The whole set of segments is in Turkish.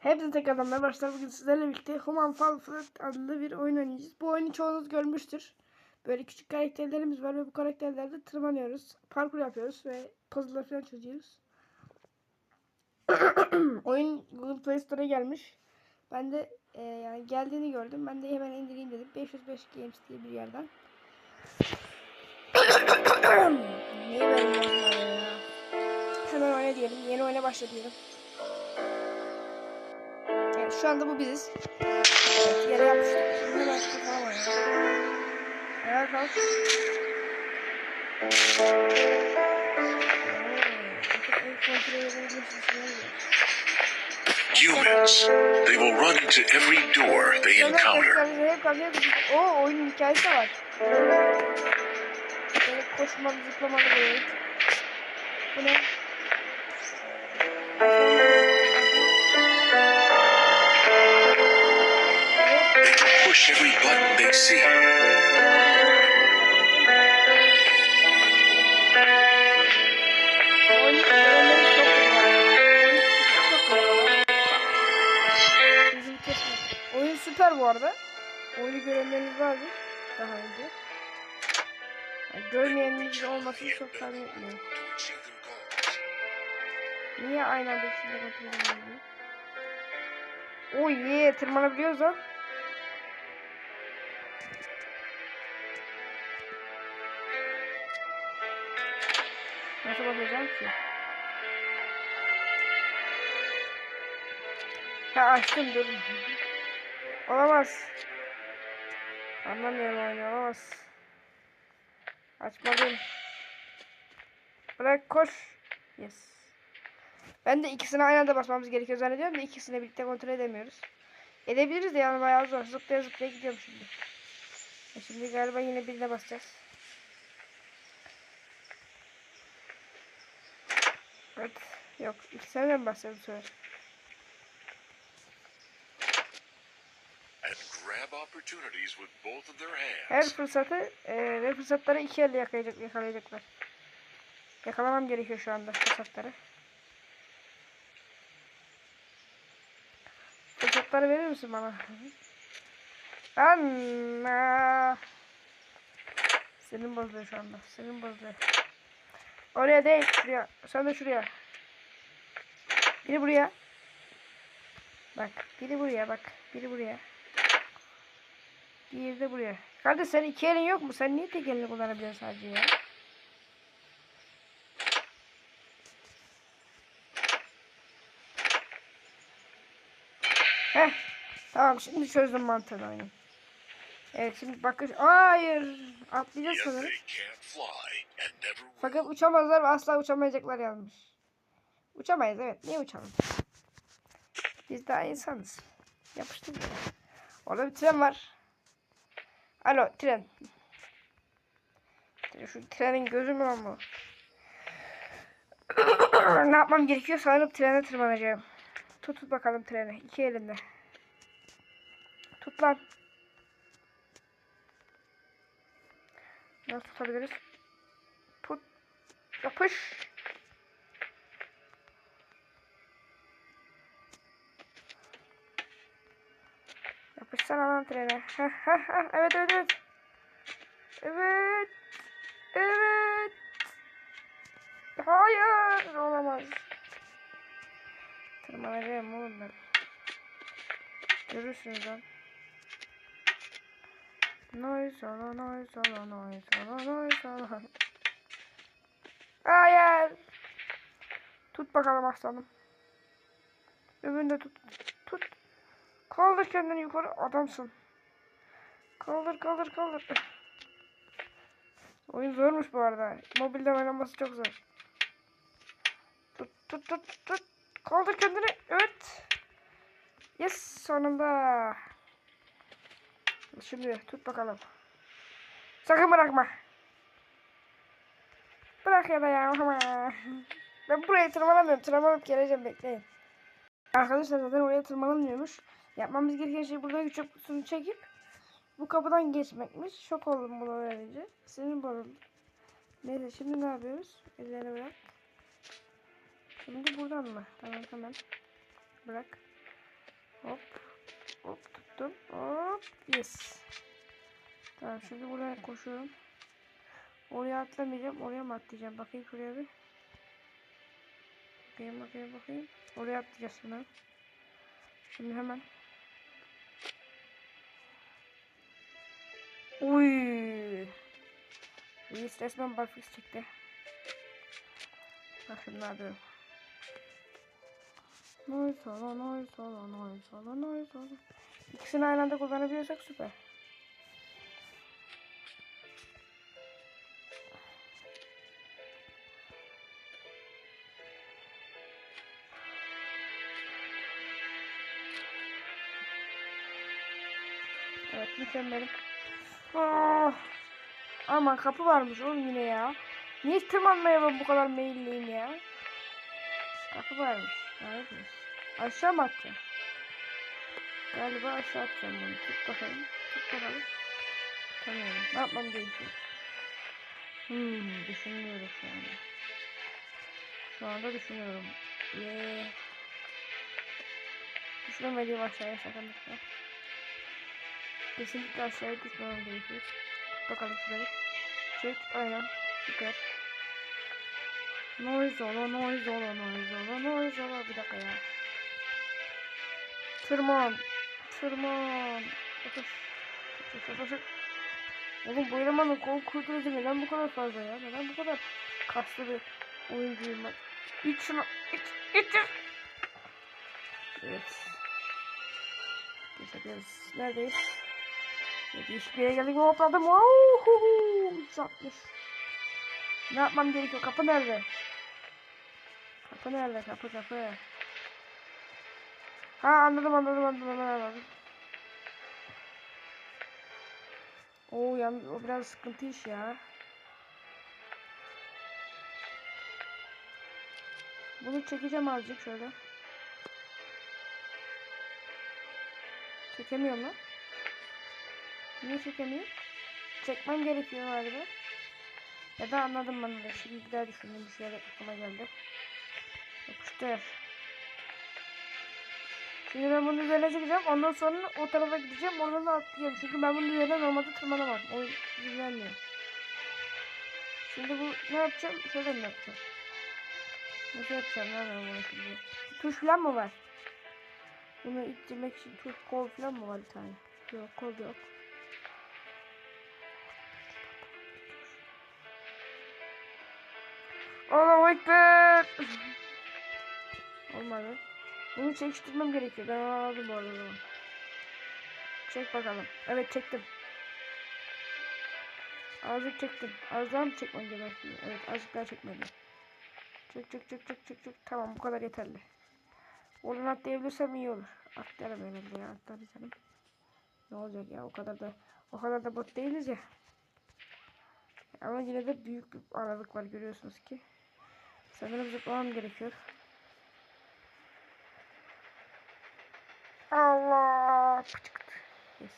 Hepsi tekrardan merhaba arkadaşlar. Bugün sizlerle birlikte Human Fall Flat adlı bir oyun oynayacağız. Bu oyunu çoğunuz görmüştür. Böyle küçük karakterlerimiz var ve bu karakterlerde tırmanıyoruz. Parkur yapıyoruz ve puzzle'lar falan çözüyoruz. oyun Google Play Store'a gelmiş. Ben de e, yani geldiğini gördüm. Ben de hemen indireyim dedim. 505 Games diye bir yerden. Ben ya? Hemen oyna diyelim. Yeni oyuna başla diyelim. Şu anda bu biziz. Evet, yere yapmıştık. Şimdi başka falan var. Ayağa kalk. Oo, artık el kontrol edebilirsin, şuna gir. Humans. They will run into every door they encounter. tekrar hep kalkıyor. Oo oyunun hikayesi var. Böyle koşmalı zıplamalı böyle. Bu ne? Every button they see. Oyun süper bu arada. Oyunu görenleriniz vardır daha önce. Yani görmeyeniniz olmasını çok tahmin etmiyorum. Niye aynı anda ikisini de kontrol edemiyorum? Oy ye tırmanabiliyoruz lan. Nasıl bakacağım ki? Ha açtım dur. Olamaz. Anlamıyorum oyunu olamaz. Açmalıyım. Bırak koş. Yes. Ben de ikisini aynı anda basmamız gerekiyor zannediyorum da ikisini birlikte kontrol edemiyoruz. Edebiliriz de yani bayağı zor. Zıplaya zıplaya gidiyorum şimdi. E şimdi galiba yine birine basacağız. Evet. Yok. İkisine de mi basacağız bu sefer? Her fırsatı e, ve fırsatları iki elle yakalayacak, yakalayacaklar. Yakalamam gerekiyor şu anda fırsatları. Fırsatları verir misin bana? Anna. Senin bozuluyor şu anda. Senin bozuluyor. Oraya değil. Şuraya. Sen de şuraya. Biri buraya. Bak. Biri buraya bak. Biri buraya. Diğeri de buraya. Kardeş sen iki elin yok mu? Sen niye tek elini kullanabiliyorsun sadece ya? Heh. Tamam şimdi çözdüm mantığını oyunun. Evet şimdi bakış. Hayır. Atlayacağız sanırım. Fakat uçamazlar ve asla uçamayacaklar yazmış. Uçamayız evet. Niye uçalım? Biz daha insanız. Yapıştır. ya. Orada bir tren var. Alo tren. Şu trenin gözü mü lan bu? ne yapmam gerekiyor? Sanırım trene tırmanacağım. Tut tut bakalım treni. İki elinde. Tut lan. Nasıl tutabiliriz? Tut. Yapış. Yapışsana lan trene. Evet evet evet. Evet. Evet. Hayır. Olamaz. Tırmanacağım oğlum ben. Görürsünüz lan. Noise ala noise ala noise ala noise ala. Hayır. Tut bakalım aslanım. Öbürünü de tut. Tut. Kaldır kendini yukarı adamsın. Kaldır kaldır kaldır. Oyun zormuş bu arada. Mobilde oynaması çok zor. Tut tut tut tut. Kaldır kendini. Evet. Yes sonunda. Şimdi tut bakalım. Sakın bırakma. Bırak ya da ya. Ben buraya tırmanamıyorum. Tırmanıp geleceğim bekleyin. Arkadaşlar zaten oraya tırmanılmıyormuş. Yapmamız gereken şey burada güç kutusunu çekip bu kapıdan geçmekmiş. Şok oldum bunu öğrenince. Senin bozuldu. Neyse şimdi ne yapıyoruz? Ellerini bırak. Şimdi buradan mı? Tamam tamam. Bırak. Hop. Hop tuttum. Hop. Yes. Tamam şimdi buraya koşuyorum. Oraya atlamayacağım. Oraya mı atlayacağım? Bakayım şuraya bir. Bakayım bakayım bakayım. Oraya atlayacağız hemen. Şimdi hemen. Uy. Reis resmen barfix çekti. Bak şimdi ne yapıyorum. Noise solo, noise solo, noise solo, noise solo. İkisini aynı anda kullanabiliyorsak süper. Evet mükemmelim. Ah. Aman kapı varmış oğlum yine ya. Niye tırmanmaya ben bu kadar meyilliyim ya? Kapı varmış. Evet. Aşağı mı atacağım? Galiba aşağı atacağım bunu. Tut bakalım. Tut bakalım. Tamam. Ne yapmam gerekiyor? Hmm, düşünüyorum şu anda. Şu anda düşünüyorum. Yeah. Düşmemediğim aşağıya sakınlıkla. Kesinlikle aşağıya düşmemem gerekiyor. Tut bakalım şurayı. Çek. Aynen. Süper. Noise ola, noise ola, noise ola, noise ola. Bir dakika ya. Tırman. Tırman. Atış. Atış, atış, atış. Oğlum bu elemanın kol kudreti neden bu kadar fazla ya? Neden bu kadar kaslı bir oyuncuyum ben? İç şunu. İç. İç. Evet. Geçebiliriz. Neredeyiz? Ne değişik bir yere geldik mi hopladım. 360. Ne yapmam gerekiyor? Kapı nerede? Kapı nerede? Kapı kapı. Ha anladım anladım anladım anladım. Oo yalnız o biraz sıkıntı iş ya. Bunu çekeceğim azıcık şöyle. Çekemiyorum lan. Niye çekemiyorum? Çekmem gerekiyor galiba. Ya da anladım ben de. Şimdi bir daha düşündüm. Bir şeyler aklıma geldi. Yapıştır. Şimdi ben bunun üzerine çıkacağım. Ondan sonra o tarafa gideceğim. Oradan da atlayacağım. Çünkü ben bunun üzerine normalde tırmanamam. O izin vermiyor. Şimdi bu ne yapacağım? Şöyle mi yapacağım? Nasıl yapacağım ben bunu şimdi? Tuş falan mı var? Bunu ittirmek için tuş kol falan mı var bir tane? Yok kol yok. Allahu Ekber. Olmadı. Bunu çekiştirmem gerekiyor. Ben anladım bu arada. Çek bakalım. Evet çektim. Azıcık çektim. Az daha mı çekmem gerekiyor? Evet azıcık daha çekmedim. Çek çek çek çek çek çek. Tamam bu kadar yeterli. Oradan atlayabilirsem iyi olur. Atlarım herhalde ya atlarız canım. Ne olacak ya o kadar da o kadar da bot değiliz ya. Ama yine de büyük bir aralık var görüyorsunuz ki. Sanırım zıplamam gerekiyor. Allah. Pıçık. Yes.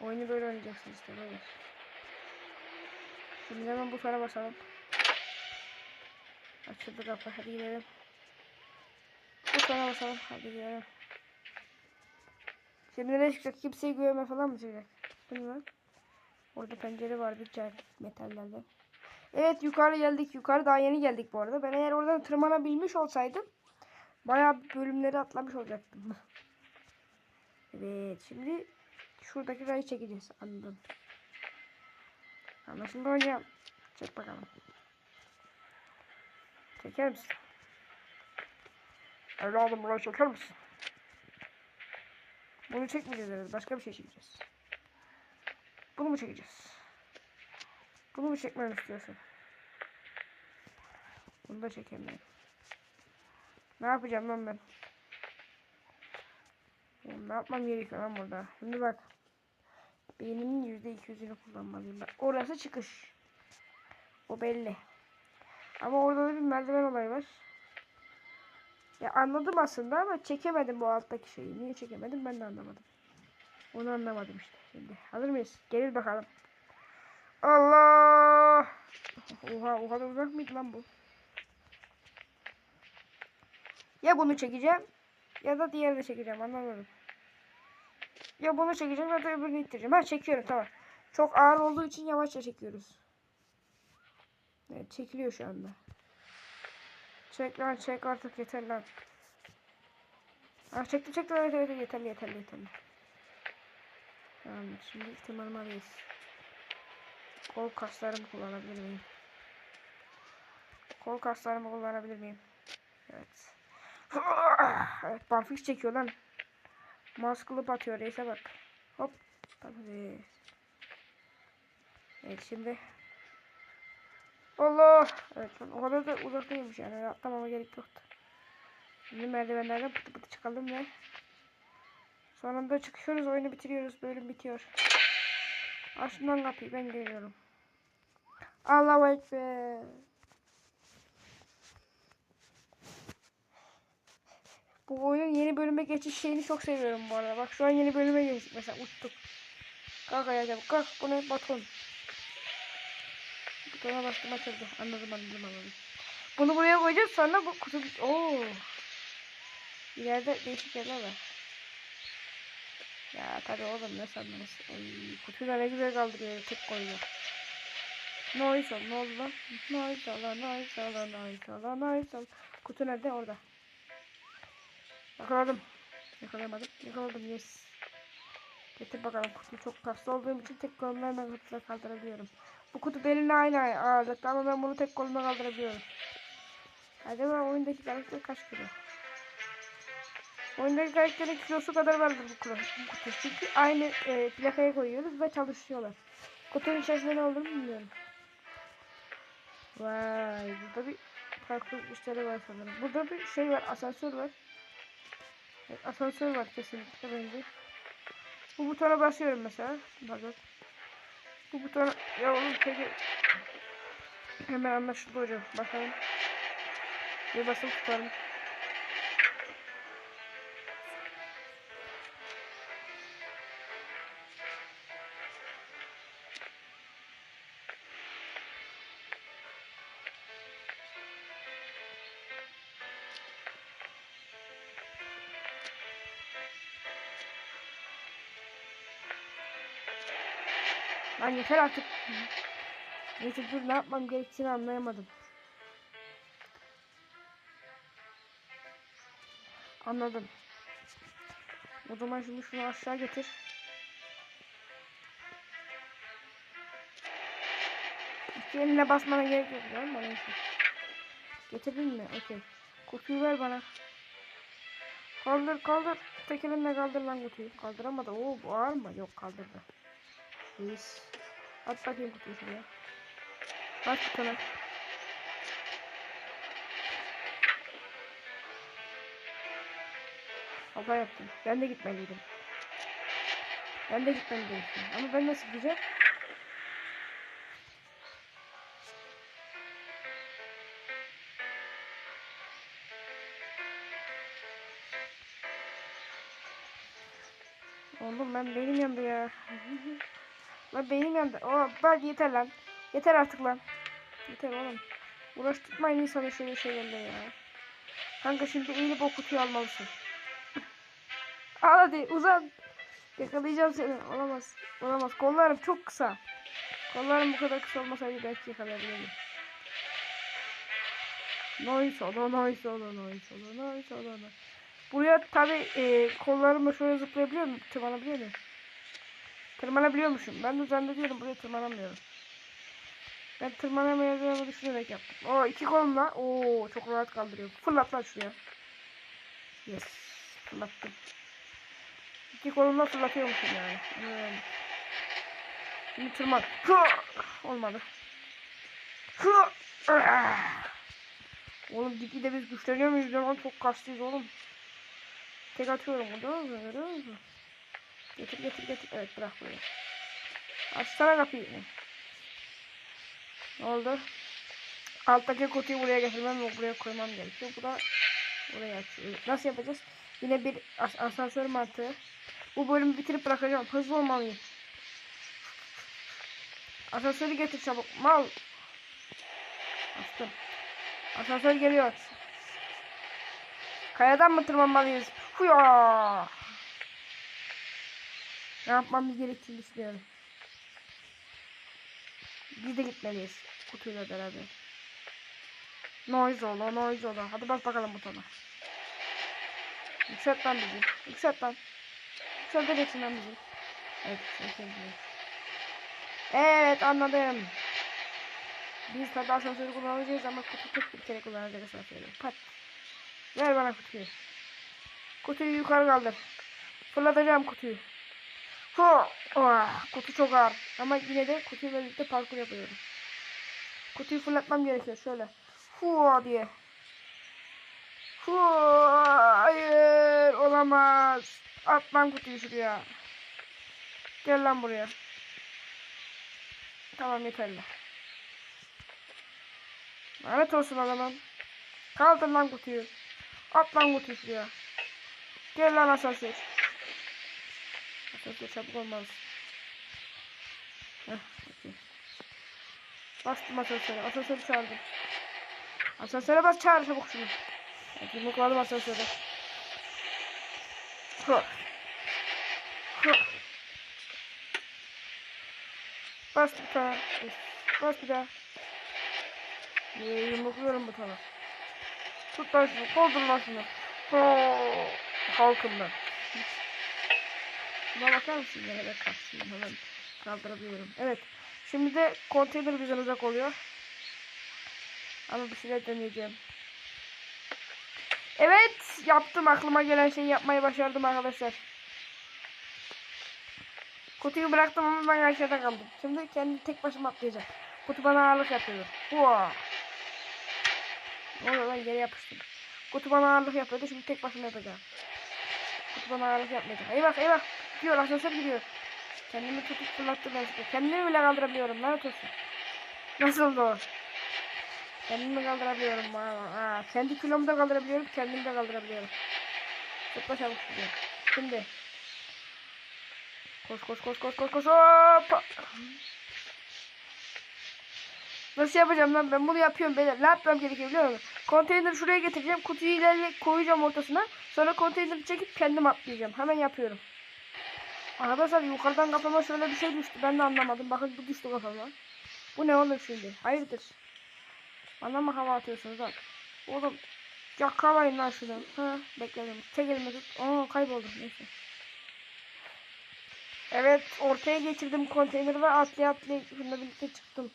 Oyunu böyle oynayacaksın işte böyle. Şimdi hemen bu tarafa basalım. Açıldı kapı hadi gidelim. Bu tarafa basalım hadi gidelim. Şimdi ne çıkacak? Kimseyi görme falan mı çıkacak? Bilmiyorum. Orada pencere var bir çay metallerden. Evet yukarı geldik. Yukarı daha yeni geldik bu arada. Ben eğer oradan tırmanabilmiş olsaydım bayağı bölümleri atlamış olacaktım. Evet şimdi şuradaki rayı çekeceğiz. Anladım. Anlaşıldı hocam. Çek bakalım. Çeker misin? Evladım burayı çeker misin? Bunu çekmeyeceğiz herhalde. Başka bir şey çekeceğiz. Bunu mu çekeceğiz? Bunu mu çekmemi istiyorsun? Bunu da çekemiyorum. Ne yapacağım lan ben? Oğlum ne yapmam gerekiyor lan burada? Şimdi bak. Beynimin yüzde iki yüzünü kullanmalıyım. Bak. Orası çıkış. O belli. Ama orada da bir merdiven olayı var. Ya anladım aslında ama çekemedim bu alttaki şeyi. Niye çekemedim ben de anlamadım. Onu anlamadım işte. Şimdi hazır mıyız? Gelin bakalım. Allah! Oha oha da uzak mıydı lan bu? Ya bunu çekeceğim ya da diğerini çekeceğim anlamadım. Ya bunu çekeceğim ya da öbürünü ittireceğim. Ha çekiyorum tamam. Çok ağır olduğu için yavaşça çekiyoruz. Evet çekiliyor şu anda. Çek lan çek artık yeter lan. Ah çektim çektim evet evet, yeterli yeterli yeterli. Tamam şimdi tırmanmalıyız. Kol kaslarımı kullanabilir miyim? Kol kaslarımı kullanabilir miyim? Evet. Evet barfiks çekiyor lan. Mouse kılıp atıyor reise bak. Hop. Evet şimdi. Allah. Evet o kadar da uzak değilmiş yani. Atlamama gerek yoktu. Şimdi merdivenlerden pıtı pıtı çıkalım ve sonunda çıkıyoruz oyunu bitiriyoruz. Bölüm bitiyor. Lan kapıyı ben geliyorum. Allahu Ekber. Bu oyunun yeni bölüme geçiş şeyini çok seviyorum bu arada. Bak şu an yeni bölüme geçtik mesela uçtuk. Kalk ayağa kalk. Bu ne baton. Butona bastım açıldı. Anladım anladım anladım. Bunu buraya koyacağız sonra bu kutu... Oo. İleride değişik yerler var. Ya tabii oğlum ne sandınız? Oy, kutuyu da ne güzel kaldırıyor tek koyuyor. Noise ol ne oldu lan? Noise ol noise ol noise ol noise ol. Kutu nerede? Orada. Yakaladım. Yakalayamadım. Yakaladım yes. Getir bakalım kutuyu çok kaslı olduğum için tek kolumla kutuları kaldırabiliyorum. Bu kutu benimle aynı ağırlıkta ama ben bunu tek kolumla kaldırabiliyorum. Acaba oyundaki karakter kaç kilo? Oyundaki karakterin kilosu kadar vardır bu kutu. Çünkü aynı e, plakaya koyuyoruz ve çalışıyorlar. Kutunun içerisinde ne olduğunu bilmiyorum. Vay burada bir farklı müşteri var sanırım. Burada bir şey var asansör var. Evet, asansör var kesinlikle bence. Bu butona basıyorum mesela. Bakın. Bu butona ya oğlum peki hemen anlaşıldı hocam. Bakalım. Bir basıp tutalım. Yeter artık. Neyse dur ne yapmam gerektiğini anlayamadım. Anladım. O zaman şimdi şunu aşağı getir. İki eline basmana gerek yok değil mi bana için? Getirdin mi? Okey. Kutuyu ver bana. Kaldır kaldır. Tek elinle kaldır lan kutuyu. Kaldıramadı. Oo bu ağır mı? Yok kaldırdı. Reis. At bakayım kutuyu şuraya. Bas butona. Hata yaptım. Ben de gitmeliydim. Ben de gitmeliydim. Ama ben nasıl gideceğim? Oğlum ben benim yandı ya. lan benim yandı. Oo, bak yeter lan. Yeter artık lan. Yeter oğlum. Uğraştırmayın insanı şöyle şeylerle ya. Kanka şimdi eğilip o kutuyu almalısın. Al hadi uzan. Yakalayacağım seni. Olamaz. Olamaz. Kollarım çok kısa. Kollarım bu kadar kısa olmasaydı belki yakalayabilirdim. Noise ola noise ola noise ola noise ola noise. Buraya tabi e, kollarımla şöyle zıplayabiliyor muyum? Tırmanabiliyor muyum? Tırmanabiliyormuşum. Ben de zannediyorum buraya tırmanamıyorum. Ben tırmanamayacağımı düşünerek yaptım. O iki kolumla. Oo çok rahat kaldırıyor. Fırlat lan şuraya. Yes. Fırlattım. İki kolumla fırlatıyormuşum yani. Öğrendik. Şimdi tırman. Olmadı. Hı! Ah! Oğlum gitgide biz güçleniyor muyuz? Lan çok kaslıyız oğlum. Tek atıyorum burada. Görüyor musun? Getir getir getir. Evet bırak buraya. Açsana kapıyı. Ne oldu? Alttaki kutuyu buraya getirmem ve buraya koymam gerekiyor. Bu da buraya açıyor. Nasıl yapacağız? Yine bir as asansör mantığı. Bu bölümü bitirip bırakacağım. Hızlı olmalıyım. Asansörü getir çabuk. Mal. Açtım. Asansör geliyor. Kayadan mı tırmanmalıyız? Fuya. Ne yapmamız gerektiğini düşünüyorum. Biz de gitmeliyiz. Kutuyla beraber. Noise ola, noise ola. Hadi bas bakalım butona. Yükselt lan bizi. Yükselt lan. Yükselteceksin lan bizi. Evet. Evet, anladım. Biz tabi asansörü kullanacağız ama kutu tek bir kere kullanacağız asansörü. Pat. Ver bana kutuyu. Kutuyu yukarı kaldır. Fırlatacağım kutuyu. Hu! Ah, kutu çok ağır. Ama yine de kutuyla birlikte parkur yapıyorum. Kutuyu fırlatmam gerekiyor şöyle. Hu diye. Hu! Hayır olamaz. At lan kutuyu şuraya. Gel lan buraya. Tamam yeterli. Lanet olsun zaman. Kaldır lan kutuyu. At lan kutuyu şuraya. Gel lan asansör. Asansör çabuk olmaz. Heh, okey. Bastım asansöre. Asansörü çağırdım. Asansöre bas çağır çabuk şunu. Yumrukladım asansöre. Hı. Hı. Bas bir tane. Bas bir daha. Ee, yumrukluyorum butona. Tut lan şunu. Koldur lan şunu. Halkım ben. Şuna bakar mısın? Ne kadar kalksın. Hemen kaldırabiliyorum. Evet. Şimdi de konteyner bizden uzak oluyor. Ama bir şeyler deneyeceğim. Evet. Yaptım. Aklıma gelen şeyi yapmayı başardım arkadaşlar. Kutuyu bıraktım ama ben aşağıda kaldım. Şimdi kendi tek başıma atlayacağım. Kutu bana ağırlık yapıyor. Hua. Ne oluyor lan yere yapıştım. Kutu bana ağırlık yapıyordu. Şimdi tek başıma yapacağım. Kutu bana ağırlık yapmayacak. Eyvah eyvah. Gidiyor asansör gidiyor. Kendimi tutup fırlattım ben şimdi. Kendimi bile kaldırabiliyorum. Lanet olsun. Nasıldı o? Kendimi kaldırabiliyorum. Aa, aa. Kendi kilomu da kaldırabiliyorum. Kendimi de kaldırabiliyorum. Zıpla çabuk gidiyor. Şimdi. Koş koş koş koş koş koş. Hoppa. Nasıl yapacağım lan ben bunu yapıyorum beyler. Ne yapmam gerekiyor biliyor musun? Konteyneri şuraya getireceğim. Kutuyu ileride koyacağım ortasına. Sonra konteyneri çekip kendim atlayacağım. Hemen yapıyorum. Arkadaşlar yukarıdan kafama şöyle bir şey düştü. Ben de anlamadım. Bakın bu düştü kafama. Bu ne oğlum şimdi? Hayırdır? Bana mı hava atıyorsunuz lan? Oğlum yakalayın lan şunu. Ha, bekledim. Tut. Aa kayboldum. Neyse. Evet ortaya geçirdim konteyneri ve atlaya atlaya şununla birlikte çıktım.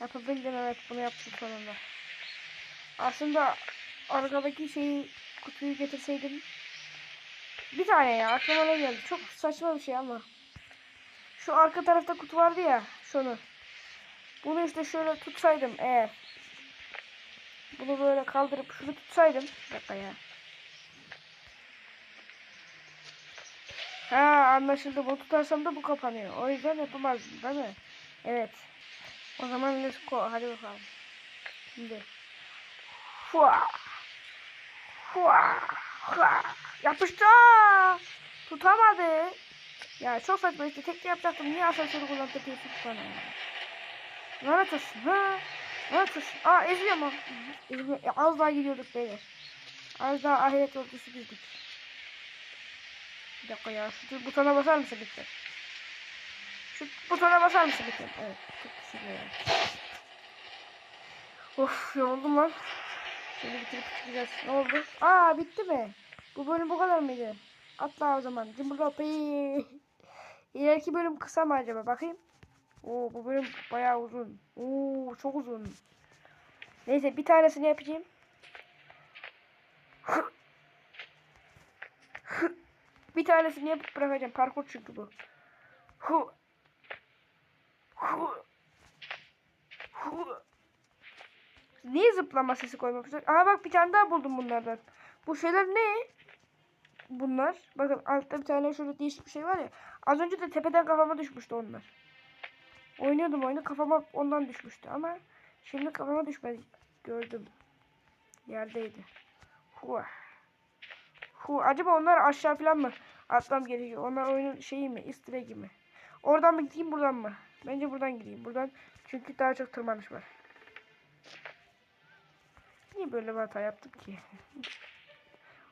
Yapabildim evet bunu yaptım sonunda. Aslında arkadaki şeyi kutuyu getirseydim bir tane ya aklıma ne geldi çok saçma bir şey ama şu arka tarafta kutu vardı ya şunu bunu işte şöyle tutsaydım eğer bunu böyle kaldırıp şunu tutsaydım bir ya Ha anlaşıldı. Bu tutarsam da bu kapanıyor. O yüzden yapamazdım değil mi? Evet. O zaman let's go. Hadi bakalım. Şimdi. Fua. Fua. Yapıştı. Tutamadı. Ya çok saçma işte. Tek yapacaktım. Niye asansörü kullandırıyorsun bana ya? Lanet olsun. Ha? Lanet olsun. Aa eziyor mu? Ezmiyor. Ya, az daha gidiyorduk beyler. Az daha ahiret yolcusu bizdik. Bir dakika ya. Şu butona basar mısın lütfen? Şu butona basar mısın lütfen? Evet. Çok ederim. Of yoruldum lan. Şimdi bitirip çıkacağız. Ne oldu? Aa bitti mi? Bu bölüm bu kadar mıydı? Atla o zaman. Cımbırlop. İleriki bölüm kısa mı acaba? Bakayım. Oo bu bölüm bayağı uzun. Oo çok uzun. Neyse bir tanesini yapacağım. Bir tanesini yapıp bırakacağım. Parkur çünkü bu. Hu. Hu. Hu. Niye zıplama sesi koymamışlar? Aha bak bir tane daha buldum bunlardan. Bu şeyler ne? Bunlar. Bakın altta bir tane şöyle değişik bir şey var ya. Az önce de tepeden kafama düşmüştü onlar. Oynuyordum oyunu kafama ondan düşmüştü ama şimdi kafama düşmedi. Gördüm. Yerdeydi. Huh. Hu, acaba onlar aşağı falan mı atmam gerekiyor? Onlar oyunun şeyi mi? Easter mi? Oradan mı gideyim buradan mı? Bence buradan gideyim. Buradan çünkü daha çok tırmanış var. Niye böyle bir hata yaptım ki?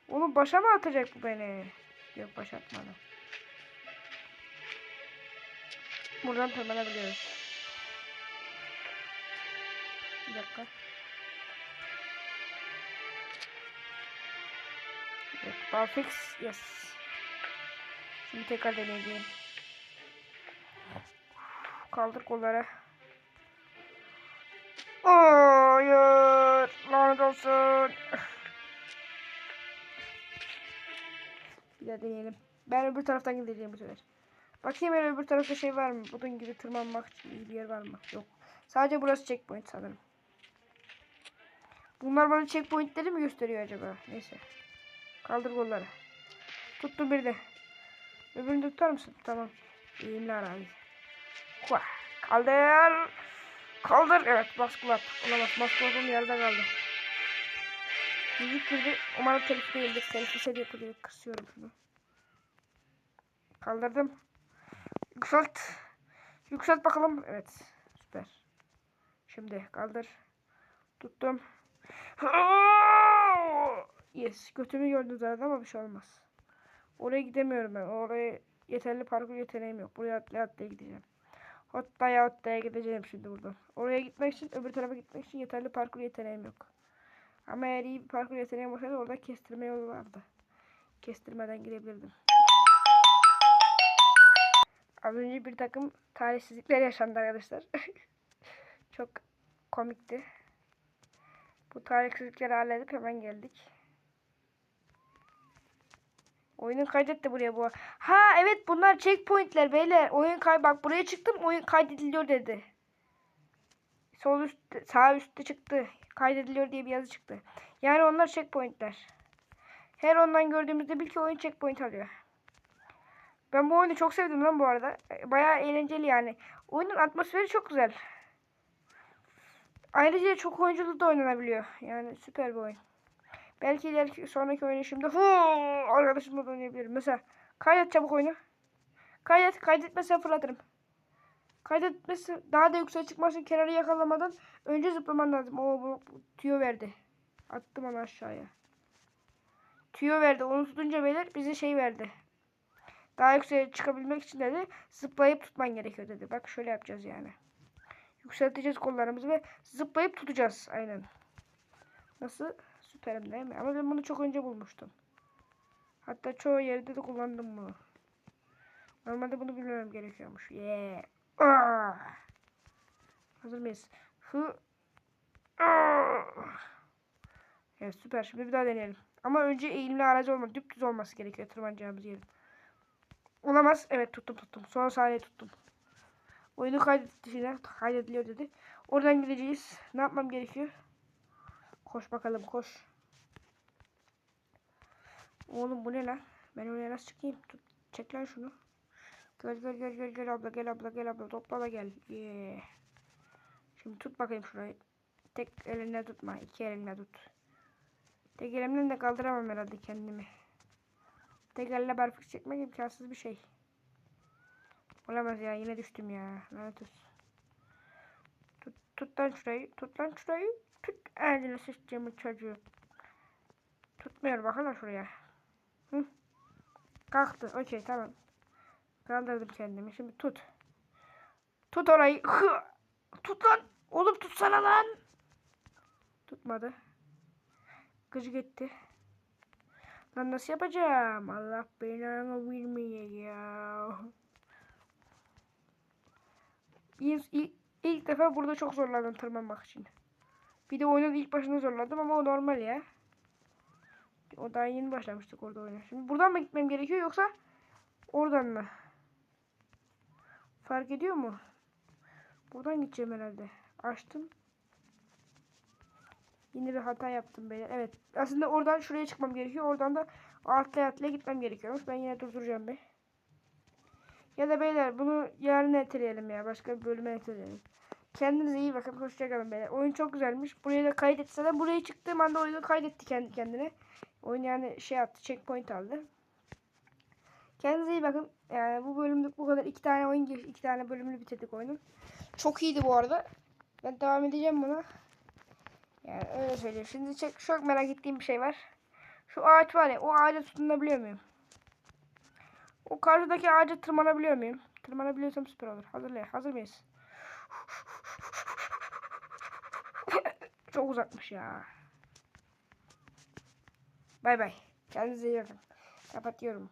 Oğlum başa mı atacak bu beni? Yok baş atmadı. Buradan tırmanabiliyoruz. Bir dakika. Evet, barfix. Yes. Şimdi tekrar deneyeceğim. Kaldır kolları. Hayır. Lanet olsun. Bir daha deneyelim. Ben öbür taraftan gideceğim bu sefer. Bakayım ben öbür tarafta şey var mı? Bunun gibi tırmanmak için iyi bir yer var mı? Yok. Sadece burası checkpoint sanırım. Bunlar bana checkpointleri mi gösteriyor acaba? Neyse. Kaldır kolları. Tuttum bir de. Öbürünü de tutar mısın? Tamam. Arazi. Kuah. Kaldır. Kaldır. Evet baskulat. Olamaz. Baskulatım yerde kaldı. Müzik girdi. Umarım telif değildir. Telif ise diye kuruyor. Kısıyorum şunu. Kaldırdım. Yükselt. Yükselt bakalım. Evet. Süper. Şimdi kaldır. Tuttum. Yes. Götümü gördünüz zaten ama bir şey olmaz. Oraya gidemiyorum ben. Oraya yeterli parkur yeteneğim yok. Buraya atlaya atlaya gideceğim. Hottaya hottaya gideceğim şimdi buradan. Oraya gitmek için öbür tarafa gitmek için yeterli parkur yeteneğim yok. Ama eğer iyi bir parkur yeteneğim olsaydı orada kestirme yolu vardı. Kestirmeden girebilirdim. Az önce bir takım talihsizlikler yaşandı arkadaşlar. Çok komikti. Bu talihsizlikleri halledip hemen geldik. Oyunun kaydetti buraya bu. Ha evet bunlar checkpointler beyler. Oyun kay bak buraya çıktım oyun kaydediliyor dedi. Sol üstte sağ üstte çıktı. Kaydediliyor diye bir yazı çıktı. Yani onlar checkpointler. Her ondan gördüğümüzde bil ki oyun checkpoint alıyor. Ben bu oyunu çok sevdim lan bu arada. Bayağı eğlenceli yani. Oyunun atmosferi çok güzel. Ayrıca çok oyunculu da oynanabiliyor. Yani süper bir oyun. Belki ileriki sonraki oynayışımda hu arkadaşımla da oynayabilirim. Mesela kaydet çabuk oyunu. Kaydet. Kaydetmezsen fırlatırım. Kaydetmesi daha da yükseğe çıkmak için kenarı yakalamadan önce zıplaman lazım. Oo bu tüyo verdi. Attım onu aşağıya. Tüyo verdi. Onu tutunca beyler bize şey verdi. Daha yükseğe çıkabilmek için dedi zıplayıp tutman gerekiyor dedi. Bak şöyle yapacağız yani. Yükselteceğiz kollarımızı ve zıplayıp tutacağız. Aynen. Nasıl? Süperim değil mi? Ama ben bunu çok önce bulmuştum. Hatta çoğu yerde de kullandım bunu. Normalde bunu bilmem gerekiyormuş. Yeah. Ah. Hazır mıyız? Hı. Ah. Evet süper. Şimdi bir daha deneyelim. Ama önce eğimli aracı olmadı. Düptüz olması gerekiyor tırmanacağımız yerin. Olamaz. Evet tuttum tuttum. Son saniye tuttum. Oyunu kaydetti yine. Kaydediliyor dedi. Oradan gideceğiz. Ne yapmam gerekiyor? Koş bakalım koş. Oğlum bu ne lan? Ben oraya nasıl çıkayım? Tut, çek lan şunu. Gel gel gel gel gel abla gel abla gel abla topla da gel. Yeah. Şimdi tut bakayım şurayı. Tek elinle tutma. iki elinle tut. Tek elimle de kaldıramam herhalde kendimi. Tek elle barfik çekmek imkansız bir şey. Olamaz ya yine düştüm ya. Lanet olsun. Tut, tut lan şurayı. Tut lan şurayı. Tut. Ağzını sıçacağımın çocuğu. Tutmuyor bakın şuraya. Hı. Kalktı. Okey tamam. Kaldırdım kendimi. Şimdi tut. Tut orayı. Hı. Tut lan. Oğlum tutsana lan. Tutmadı. Gıcık etti. Lan nasıl yapacağım? Allah belanı vermeye ya. İlk, ilk defa burada çok zorlandım tırmanmak için. Bir de oyunun ilk başında zorladım ama o normal ya. O daha yeni başlamıştık orada oyuna. Şimdi buradan mı gitmem gerekiyor yoksa oradan mı? Fark ediyor mu? Buradan gideceğim herhalde. Açtım. Yine bir hata yaptım beyler. Evet. Aslında oradan şuraya çıkmam gerekiyor. Oradan da atlaya atlaya gitmem gerekiyormuş. Ben yine durduracağım be. Ya da beyler bunu yarın erteleyelim ya. Başka bir bölüme erteleyelim. Kendinize iyi bakın. Hoşçakalın beyler. Oyun çok güzelmiş. Buraya da kaydetti. Zaten buraya çıktığım anda oyunu kaydetti kendi kendine. Oyun yani şey yaptı. Checkpoint aldı. Kendinize iyi bakın. Yani bu bölümlük bu kadar. iki tane oyun giriş, iki tane bölümlü bitirdik oyunu. Çok iyiydi bu arada. Ben devam edeceğim buna. Yani öyle söyleyeyim. Şimdi çok, çok merak ettiğim bir şey var. Şu ağaç var ya o ağaca tutunabiliyor muyum? O karşıdaki ağaca tırmanabiliyor muyum? Tırmanabiliyorsam süper olur. Hazırlayın. Hazır mıyız? Çok uzakmış ya. Bay bay. Kendinize iyi bakın. Kapatıyorum.